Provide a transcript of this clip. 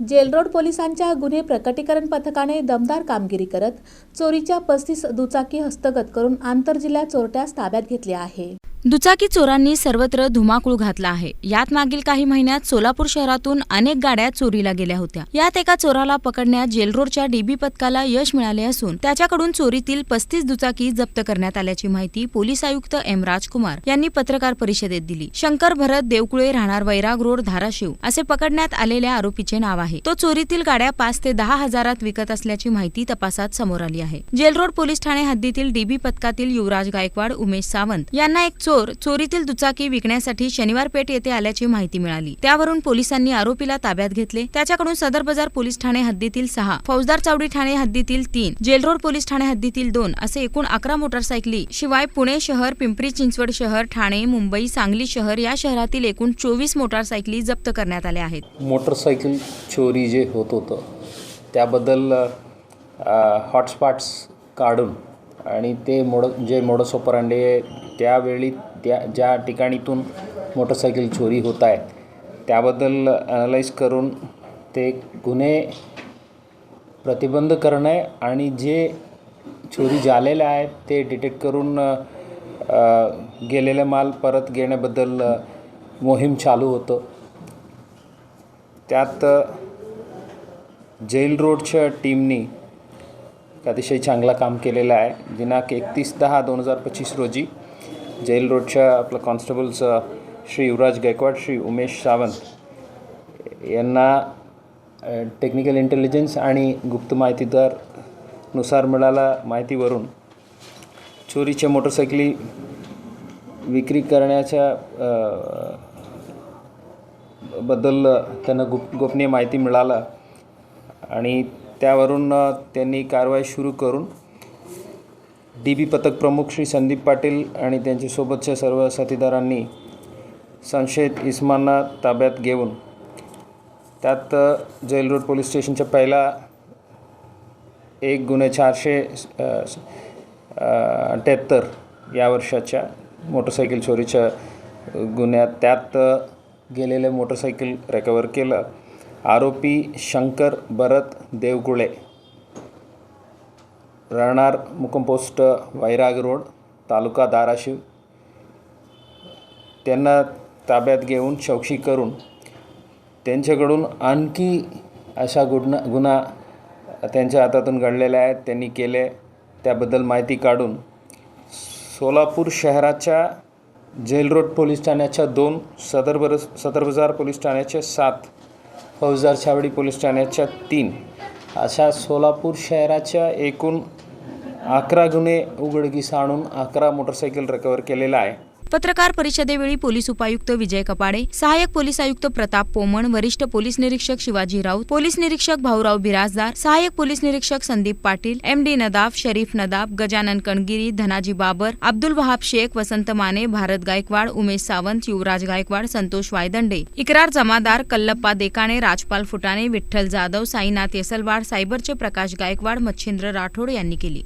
Jail Road पोलिसांच्या गुन्हे प्रकटीकरण पथकाने दमदार कामगिरी करत चोरीच्या पस्तीस दुचाकी हस्तगत करून आंतरजिल्हा चोरट्यास ताब्यात घेतले आहे. दुचाकी चोरांनी सर्वत्र धुमाकूळ घातला आहे. यात मागील काही महिन्यात सोलापूर शहरातून अनेक गाड्या चोरीला गेल्या होत्या. यात एका चोराला पकडण्यात जेलरोडच्या डीबी पथकाला यश मिळाले असून त्याच्याकडून चोरीतील पस्तीस दुचाकी जप्त करण्यात आल्याची माहिती पोलीस आयुक्त एम राजकुमार यांनी पत्रकार परिषदेत दिली. शंकर भरत देवकुळे राहणार वैराग रोड धाराशिव असे पकडण्यात आलेल्या आरोपीचे नाव आहे. तो चोरीतील गाड्या पाच ते दहा हजारात विकत असल्याची माहिती तपासात समोर आली आहे. जेलरोड पोलीस ठाणे हद्दीतील डीबी पथकातील युवराज गायकवाड उमेश सावंत यांना एक चोर चोरीतील दुचाकी विकण्यासाठी शनिवार पेठ येथे आल्याची माहिती मिळाली. त्यावरून पोलिसांनी आरोपीला ताब्यात घेतले. त्याच्याकडून सदर बाजार पोलीस ठाणे हद्दीतील सहा फौजदार चावडी ठाणे हद्दीतील तीन जेलरोड पोलीस ठाणे हद्दीतील दोन असे एकूण अकरा मोटारसायकली शिवाय पुणे शहर पिंपरी चिंचवड शहर ठाणे मुंबई सांगली शहर या शहरातील एकूण चोवीस मोटारसायकली जप्त करण्यात आल्या आहेत. मोटरसायकल चोरी जे होत होतं त्याबद्दल हॉटस्पॉट्स काढून आणि ते मोड जे मोडस ऑपरांडे त्यावेळी त्या ज्या ठिकाणीतून मोटरसायकल चोरी होत आहे त्याबद्दल ॲनालाइज करून ते गुन्हे प्रतिबंध करणे आणि जे चोरी झालेलं आहेत ते डिटेक्ट करून गेलेला माल परत घेण्याबद्दल मोहीम चालू होतं. त्यात जेल रोडच्या टीमनी अतिशय चांगला काम केलेलं आहे. दिनांक एकतीस दहा दोन हजार पच्चीस रोजी जेल रोडच्या आपलं कॉन्स्टेबल्स श्री युवराज गायकवाड श्री उमेश सावंत यांना टेक्निकल इंटेलिजन्स आणि गुप्त माहितीदारनुसार मिळाला माहितीवरून चोरीच्या मोटरसायकली विक्री करण्याच्या बद्दल त्यांना गुप गोपनीय माहिती मिळालं आणि त्यावरून त्यांनी कारवाई सुरू करून डी बी पथक प्रमुख श्री संदीप पाटील आणि त्यांच्यासोबतच्या सर्व साथीदारांनी संशयित इस्मांना ताब्यात घेऊन त्यात अ, जेल रोड पोलीस स्टेशनच्या पहिला एक गुन्हे चारशे अठ्ठ्याहत्तर या वर्षाच्या मोटरसायकल चोरीच्या गुन्ह्यात त्यात गेलेले मोटरसायकल रिकवर केलं. आरोपी शंकर भरत देवकुळे राहणार मुक्काम पोस्ट वैराग रोड तालुका धाराशिव. त्यांना ताब्यात घेऊन चौकशी करून त्यांच्याकडून आणखी अशा गुन्हा गुन्हा त्यांच्या हातातून घडलेल्या आहेत त्यांनी केले. त्याबद्दल माहिती काढून सोलापूर शहराच्या जेल रोड पोलीस ठाण्याच्या दोन सदर बर सदर बाजार पोलीस ठाण्याच्या सात फौजदार छावडी पोलीस ठाण्याच्या तीन. अशा सोलापूर शहराच्या एकूण अकरा गुन्हे उघडकीस आणून अकरा मोटरसायकल रिकवर केलेला आहे. पत्रकार परिषदेवेळी पोलीस उपायुक्त विजय कपाडे सहाय्यक पोलीस आयुक्त प्रताप पोमण वरिष्ठ पोलीस निरीक्षक शिवाजी राऊत पोलीस निरीक्षक भाऊराव बिराजदार सहाय्यक पोलीस निरीक्षक संदीप पाटील एम डी नदाफ शरीफ नदाफ गजानन कणगिरी धनाजी बाबर अब्दुल वहाब शेख वसंत माने भारत गायकवाड उमेश सावंत युवराज गायकवाड संतोष वायदंडे इकरार जमादार कल्लप्पा देकाणे राजपाल फुटाणे विठ्ठल जाधव साईनाथ येसलवाड सायबरचे प्रकाश गायकवाड मच्छिंद्र राठोड यांनी केली.